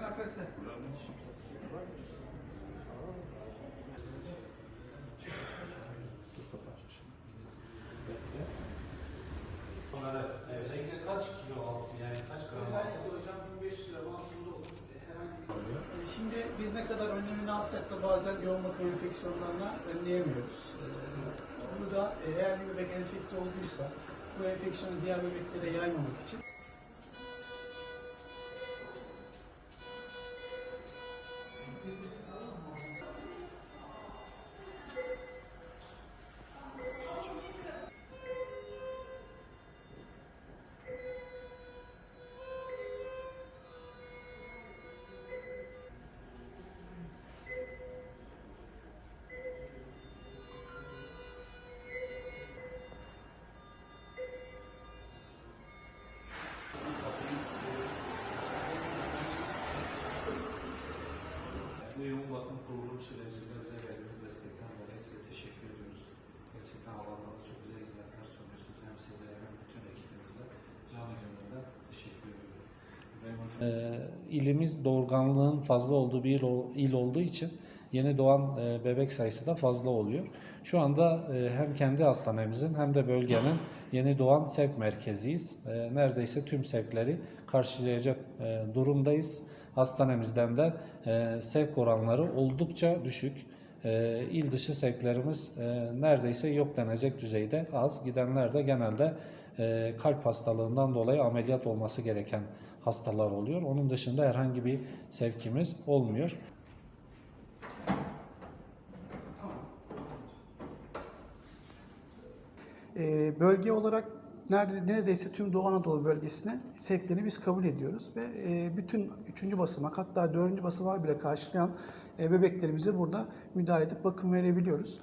Arkası. Özellikle kaç kilo altı yani kaç gram altı? Özellikle hocam 1500 lira altında olur. E, E, Şimdi biz ne kadar önlemini alsak da bazen yoğun bakım enfeksiyonlarına önleyemiyoruz. E, Bunu da eğer bir bebek enfekte olduysa bu enfeksiyonu diğer bebeklere yaymamak için kurulum sürecinde bize verdiğiniz destekten dolayı size teşekkür ediyoruz. Gerçekten alanlarda çok güzel hizmetler sunuyorsunuz. Hem size hem bütün ekibinize canı gönülden teşekkür ediyorum. Ee, ilimiz doğurganlığın fazla olduğu bir il olduğu için yeni doğan e, bebek sayısı da fazla oluyor. Şu anda e, hem kendi hastanemizin hem de bölgenin yeni doğan sevk merkeziyiz. E, neredeyse tüm sevkleri karşılayacak durumdayız. Hastanemizden de sevk oranları oldukça düşük. E, il dışı sevklerimiz neredeyse yok denecek düzeyde az. Gidenler de genelde kalp hastalığından dolayı ameliyat olması gereken hastalar oluyor. Onun dışında herhangi bir sevkimiz olmuyor. E, bölge olarak nerede, neredeyse tüm Doğu Anadolu bölgesine sevkleri biz kabul ediyoruz ve e, bütün üçüncü basamak hatta dördüncü basamağı bile karşılayan e, bebeklerimize burada müdahale edip bakım verebiliyoruz.